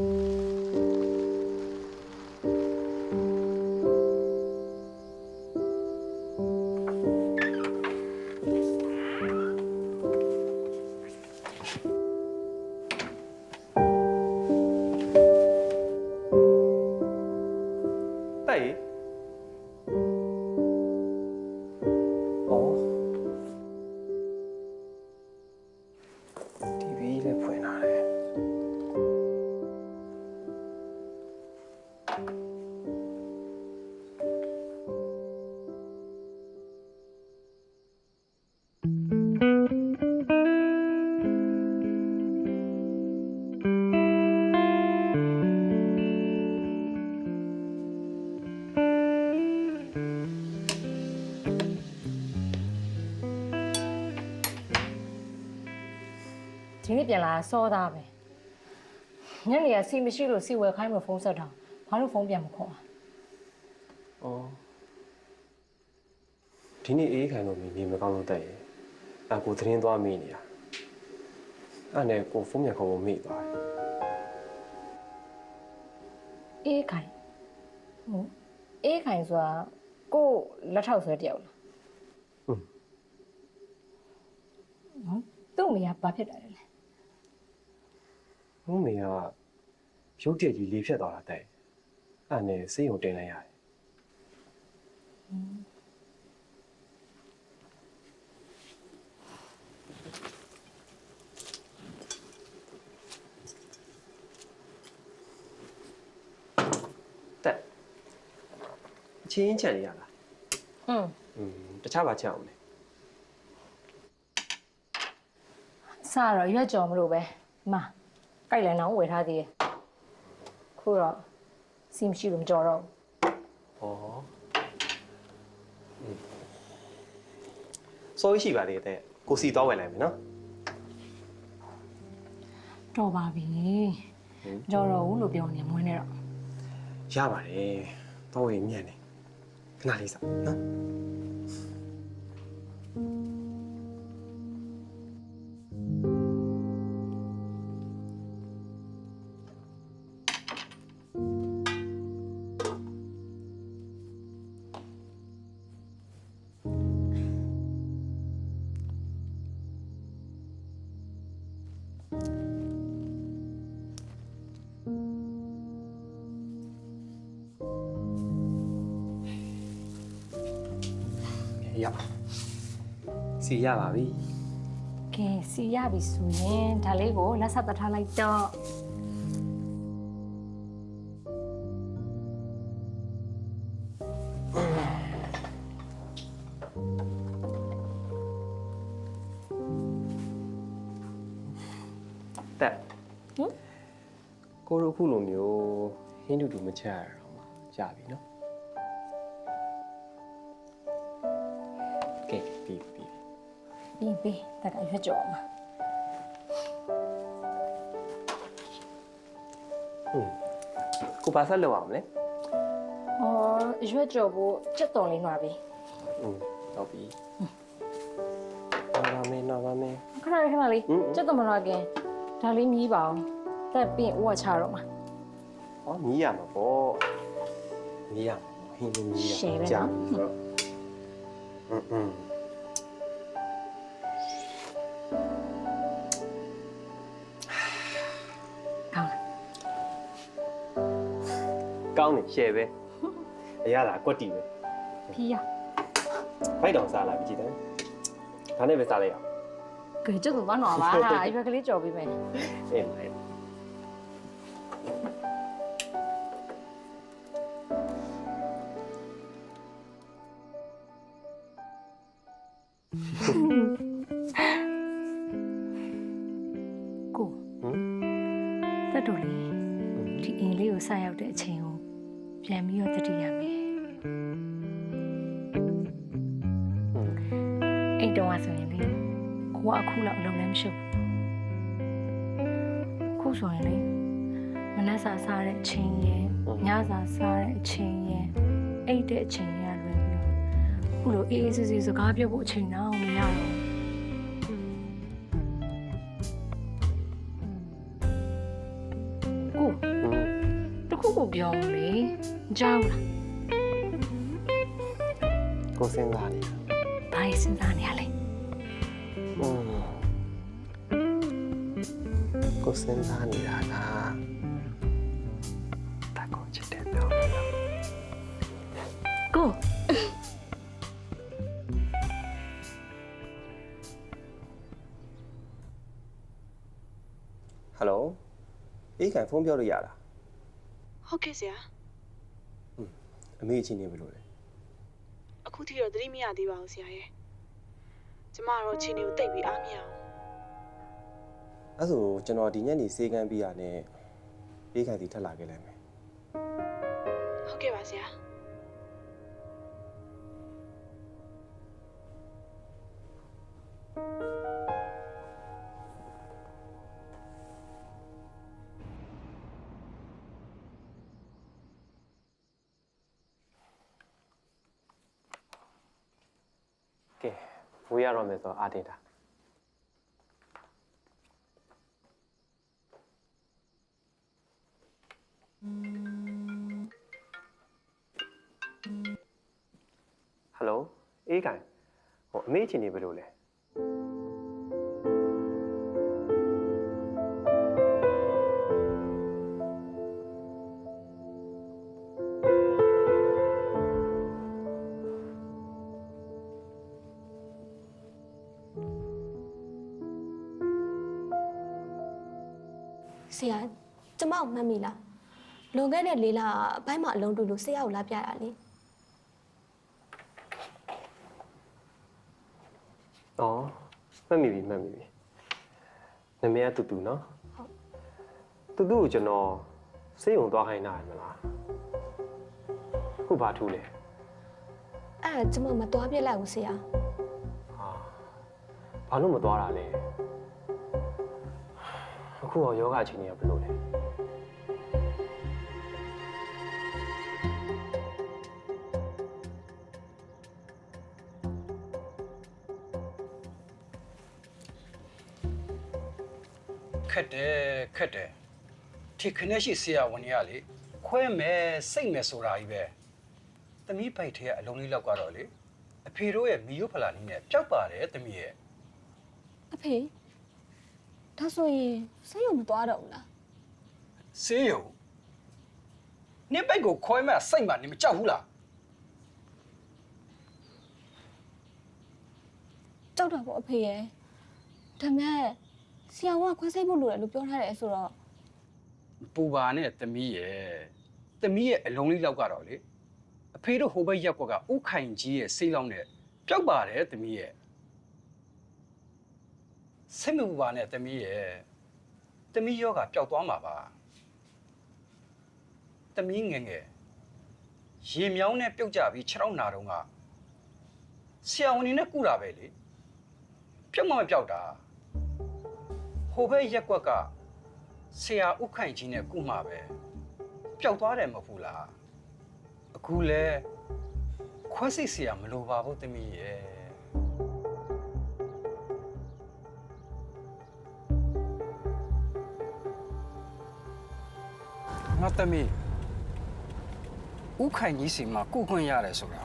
Mm. -hmm. ဒီနေ့ပြန်လာတာစောသားပဲညနေကစီမရှိလို့စီဝယ်ခိုင်းမလို့ဖုန်းဆက်တာ ဘာလို့ဖုန်းပြန်မခေါ်อ่ะဩဒီနေ့အေးခိုင်လို့မင်းနေမကောင်းလို့တက်ရေအကိုသတင်းသွားမိနေတာအဲ့နဲ့ကိုဖုန်းမြန်ခေါ်ဖို့မိသွားတယ်အေးခိုင်ဟုတ်အေးခိုင်ဆိုတာကို့လက်ထောက်ဆွဲတယောက်လားဟုတ်ဟုတ်သူ့အမိကဘာဖြစ်တာလဲလဲဘုမေကရုပ်တရက်ကြီးလေးဖြတ်သွားတာတဲ့ အဲ့နဲ့စေးုံတင်လိုက်ရတယ် တက်အချင်းချက်လေးရလား อืม อืมတခြားပါချက်အောင်လေ စတော့ရွက်ကြော်မလို့ပဲဒီမှာကြိုက်လန်အောင်ဝယ်ထားသေးတယ်ခုတော့ စီမရှိလို့မကြော်တော့ဘူးဩอืมစိုးရှိပါလေတဲ့ကိုစီတော့ဝယ်လိုက်မယ်နော်တော်ပါပြီမကြော်တော့ဘူးလို့ပြောနေမွေးနေတော့ရပါတယ်တော့ဝယ်မြတ်နေခဏလေးစားနော် ရစီရပါပြီကဲစီရပြီဆိုရင်ဒါလေးကိုလက်ဆက်တထားလိုက်တော့တက်ဟင်ကိုတို့ခုလိုမျိုးဟင်းတူတူမချက်ရတော့မှရပြီနော် ပေးတက်ကရွက်ကြော်မှာဟုတ်ကိုဘာဆက်လုပ်အောင်လဲအော်ရွက်ကြော်ဖို့ချက်တော်လေးနှွားပေးဟုတ်တော့ပြီနာမေနာမေခဏလေးခဏလေးချက်တော်မနှွားခင်ဒါလေးမြည်ပါအောင်တက်ပြင်ဝတ်ချတော့မှာဟောမြည်ရမှာပေါ့မြည်ရမှာဟင်းမြည်ရမှာကြာပြီဆိုတော့อืม င်းလားကောင်းတယ်ရှယ်ပဲအရသာကွက်တီပဲ။ဖီးရဖိုက်တောင်စားလာပြီကြည်တယ်ဒါနဲ့ပဲစားလိုက်အောင်။ကဲစက်တော်မနှွားပါ။ရွက်ကလေးကြော်ပြီးမယ်အေးမိုင်။ကို ကိုကအခုလောက်အလုံးလည်းမရှုပ်ဘူး။ခုဆိုရင်လေမနက်စာစားတဲ့အချိန်ရဲ့ညစာစားတဲ့အချိန်ရဲ့အိတ်တဲ့အချိန်ရလွယ်ပြီးတော့ခုလိုအေးအေးဆေးဆေးစကားပြောဖို့အချိန်တော့မရတော့ဘူးကိုอืมတခုခုပြောအောင်လေကြောက်လားကိုစဉ်းစားနေတာဘာရေးစဉ်းစားနေရလဲ ကိုစဉ်းစားနေတာကတာကိုချစ်တဲ့ပြောင်းလို့ကိုဟယ်လိုအေးခိုင်ဖုန်းပြောလို့ရလားဟုတ်ကဲ့ဆရာအမေအချင်းနေဘယ်လိုလဲအခုထိတော့သတိမရသေးပါဘူးဆရာရဲ့ကျမကတော့ခြေနေကိုတိတ်ပြီးအားမရအောင် အဲ့ဆိုကျွန်တော်ဒီညနေစေးကမ်းပြီးရနဲ့အေးခိုင်ဒီထက်လာခဲ့လိုက်မယ်ဟုတ်ကဲ့ပါဆရာကဲဝေးရတော့မယ်ဆိုတော့အာတင်တာ ဟယ်လိုအေးခိုင်ဟိုအမေအချင်းနေဘယ်လိုလဲဆရာကျမကိုမှတ်မိလားလွန်ခဲ့တဲ့လေးလအပိုင်းမှာအလုံးတူလို့ဆရာကိုလာပြတာလေ อ๋อ မှတ်မိပြီမှတ်မိပြီနာမည်ကတူတူနော်ဟုတ်တူတူကိုကျွန်တော်စေးုံသွားခိုင်းတာမလားခုဘာထူးလဲအဲ့ဒါကျွန်မမသွားပြစ်လိုက်ဘူးဆရာဟာဘာလို့မသွားတာလဲအခုရောယောဂအခြေအနေကဘယ်လိုလဲ ခက်တယ်ခက်တယ်ထိခနဲ့ရှိဆရာဝန်ကြီးကလေခွဲမယ်စိတ်မယ်ဆိုတာကြီးပဲသမီးပိုက်ထဲကအလုံးလေးလောက်ကတော့လေအဖေတို့ရဲ့မီယိုဖလာနီးနဲ့ပျောက်ပါတယ်သမီးရဲ့အဖေဒါဆိုရင်ဆရာမသွားတော့ဘူးလားဆေးရုံနင်ပိုက်ကိုခွဲမယ်စိတ်မှနင်မကြောက်ဘူးလားကြောက်တာပေါ့အဖေရဲ့ဒါမဲ့ ဆရာကခွဲစိတ်ဖို့လိုတယ်လို့ပြောထားတယ်ဆိုတော့ပူပါနဲ့သမီးရဲ့သမီးရဲ့အလုံးလေးလောက်ကတော့လေအဖေတို့ဟိုဘက်ရက်ကွက်ကဥခိုင်ကြီးရဲ့စိတ်လောင်းနဲ့ပျောက်ပါတယ်သမီးရဲ့စိတ်မပူပါနဲ့သမီးရဲ့သမီးယောဂပျောက်သွားမှာပါသမီးငယ်ငယ်ရေမြောင်းနဲ့ပြုတ်ကြပြီးခြေထောက်နာတော့ကဆရာဝန်နေနဲ့ကုတာပဲလေပျောက်မှမပျောက်တာ ဟိုဘက်ရက်ကွက်ကဆရာဥခိုင်ကြီးနဲ့ကုမှာပဲပျောက်သွားတယ်မဟုတ်ဘူးလားအခုလဲခွဲစိတ်ဆရာမလိုပါဘူးသမီးရဲ့ငါသမီးဥခိုင်ကြီးစီမှာကုခွင့်ရတယ်ဆိုတာ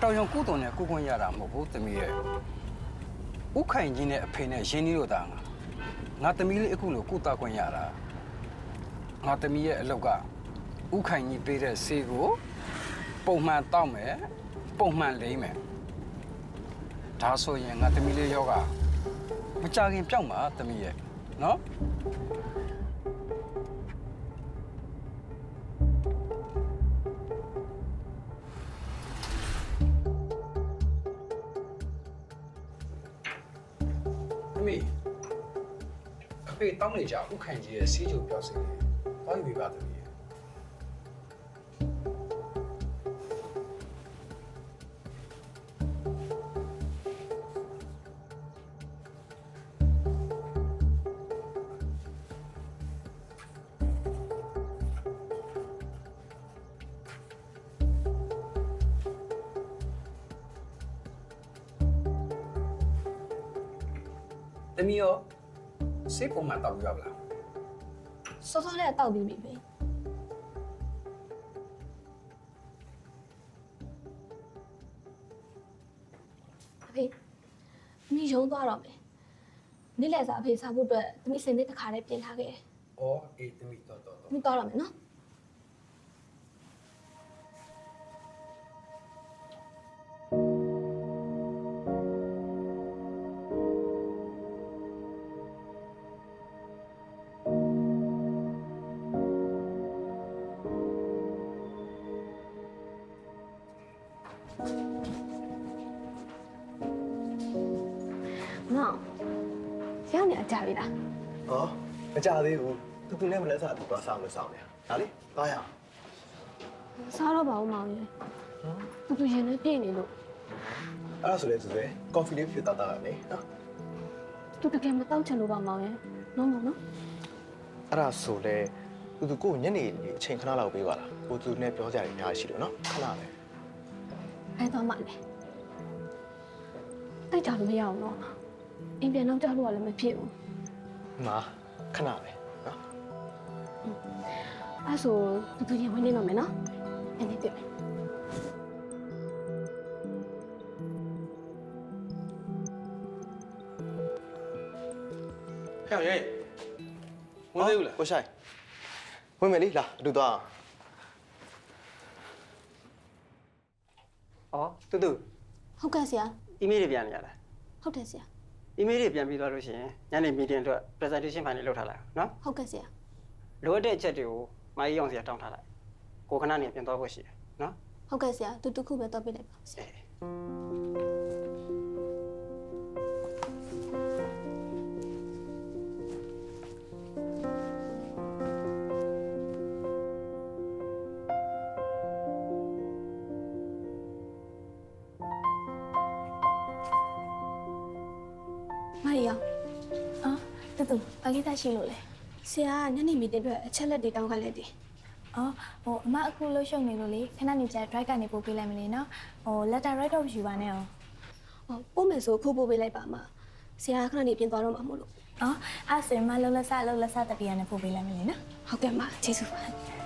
တောင်ရုံကုတုံနဲ့ကုခွင့်ရတာမဟုတ်ဘူးသမီးရဲ့ ဥခိုင်ကြီးနဲ့အဖေနဲ့ရင်းနှီးလို့တာငါငါသမီးလေးအခုလိုကုသခွင့်ရတာငါသမီးရဲ့အလောက်ကဥခိုင်ကြီးပေးတဲ့ဆေးကို ပုံမှန်တောက်မယ်ပုံမှန်လိမ့်မယ်ဒါဆိုရင်ငါသမီးလေးယောဂမကြခင်ပြောက်မှာသမီးရဲ့နော် သမီးအဖေတောင်းနေကြဥခိုင်ကြီးရဲ့စီးကြိုပြောက်စီတယ်။ဘာယူပါသမီး ရဲ့။သမီးရောစိတ်ပုံမှန်တောက်လို့ရပါလားစောစောနဲ့တောက်ပြီးပြီပဲအဖေမိရုံသွားတော့မယ်အဖေမိရုံသွားတော့မယ်။ဟမ်အဖေမိရုံသွားတော့မယ်။ဟမ်အဖေ။ဟမ်အဖေနေ့လည်စာအဖေစားဖို့အတွက်သမီးစင်နေ့တစ်ခါလေးပြင်ထားခဲ့တယ်ဩအေးသမီးတော်တော်။သမီးသွားရမယ်နော်။ က်နေအကြပြီလားဟောမကြသေးဘူးသူသူနဲ့မလက်စားသူသွားဆောင်လို့ဆောင်နေတာဒါလေသွားရအောင်။စားတော့ပါဦးမောင်ရေ။သူသူရင်နဲ့ပြည့်နေလို့အဲ့ဒါဆိုလဲသူပဲကော်ဖီလေးဖြူတောက်တာလေနော်သူတကယ်မတောက်ချင်လို့ပါမောင်ရေ။နော်မောင်နော်အဲ့ဒါဆိုလဲသူသူကိုညနေလေးအချိန်ခဏလောက်ပေးပါလားကိုသူနဲ့ပြောကြရအများကြီးရှိလို့နော်ခဏပဲ။အဲတော့မှလည်းတိတ်ကြလို့မရအောင်နော်။ အိမ်ပြန်တော့ကြောက်လို့ကလည်းမဖြစ်ဘူးမာခဏပဲနော်။အဲဆိုသူသူရင်ဝင်နေတော့မယ်နော်။အဲ့ဒီပြမယ်ဟဲ့ရဲ့ဝင်သေးဘူးလားကိုဆိုင်ဝင်မယ်လေလာအတူသွားအောင်အော်တူတူ။ဟုတ်ကဲ့ဆရာအီးမေးလ်တွေပြန်နေရလား။ဟုတ်တယ်ဆရာ အီးမေးလ်တွေပြန်ပြီးသွားလို့ရှိရင်ညနေ meeting အတွက် presentation ဖိုင်လေးလုပ်ထားလိုက်အောင်နော်။ဟုတ်ကဲ့ဆရာလိုအပ်တဲ့အချက်တွေကိုမာကြီးအောင်စီတောင်းထားလိုက်ကိုခဏနေပြန်သွားဖို့ရှိတယ်နော်။ဟုတ်ကဲ့ဆရာ။သူတစ်ခုပဲတော့ပြလိုက်ပါဆရာ အော်တူတူဘာကိစ္စရှိလို့လဲ။ဆရာကညနေမီတင်အတွက်အချက်လက်တွေတောင်းခိုင်းလိုက်တယ်အော်ဟိုအမအခုလှုပ်ရှုပ်နေလို့လေခဏနေကြ drive ကနေပို့ပေးလိုက်မလို့နော်ဟို letter write off ယူပါနဲ့အောင်။အော်ပို့မယ်ဆိုခုပို့ပေးလိုက်ပါမ။ဆရာကခဏနေပြင်သွားတော့မှာမို့လို့အော်အဲ့ဆိုရင်မလှုပ်လက်ဆလှုပ်လက်ဆတတိယနဲ့ပို့ပေးလိုက်မလို့နော်။ဟုတ်ကဲ့မကျေးဇူးပါ။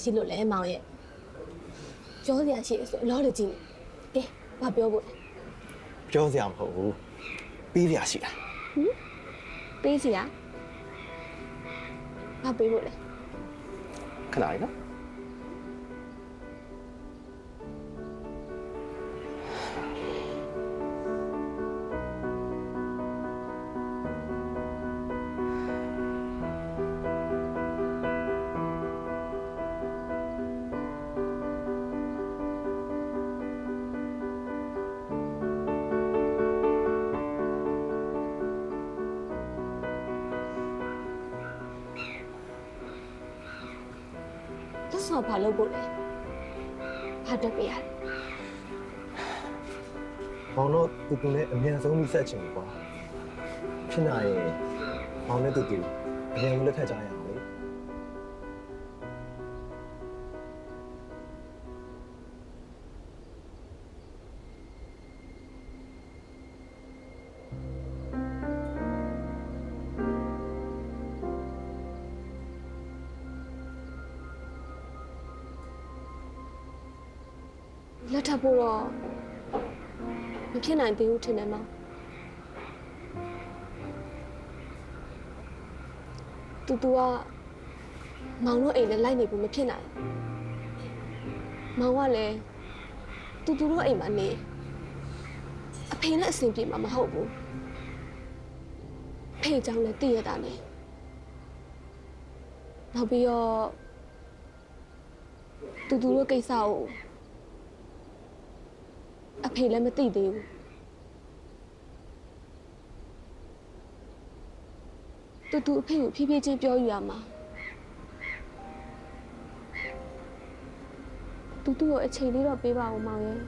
ရာရှိလို့လဲမောင်ရဲ့။ပြောစရာရှိဆိုအလောလို့ကြည့်နေ။ကဲဘာပြောဖို့လဲပြောစရာမဟုတ်ဘူးပြီးစရာရှိတာ။ပေးစရာ။ဘာပေးဖို့လဲခဏလေးနော်။ လက်စော်ဘာလုပ်ဖို့လဲ။ဘာတက်ပေးရလဲဘောင်တော့သူသူနဲ့အမြန်ဆုံးမိဆက်ချင်ပြီကွာဖြစ်နိုင်ရင်ဘောင်နဲ့သူသူအမြန်ဆုံးလက်ထပ်ကြရ လေ။လက်ထပ်ဖို့တော့မဖြစ်နိုင်သေးဘူးထင်တယ်မောင်။တူတူကမောင်တို့အိမ်နဲ့လိုက်နေဖို့မဖြစ်နိုင်ဘူး။မောင်ကလည်းတူတူတို့အိမ်မှာနေအဖေနဲ့အဆင်ပြေမှာမဟုတ်ဘူး။ဖေကြောင့်လည်းတည့်ရတာနဲ့နောက်ပြီးတော့တူတူတို့ကိစ္စကို အဖေလည်းမသိသေးဘူးတူတူအဖေကိုဖြည်းဖြည်းချင်းပြောယူရမှာတူတူကိုအချိန်လေးတော့ပေးပါဦးမောင်ရဲ့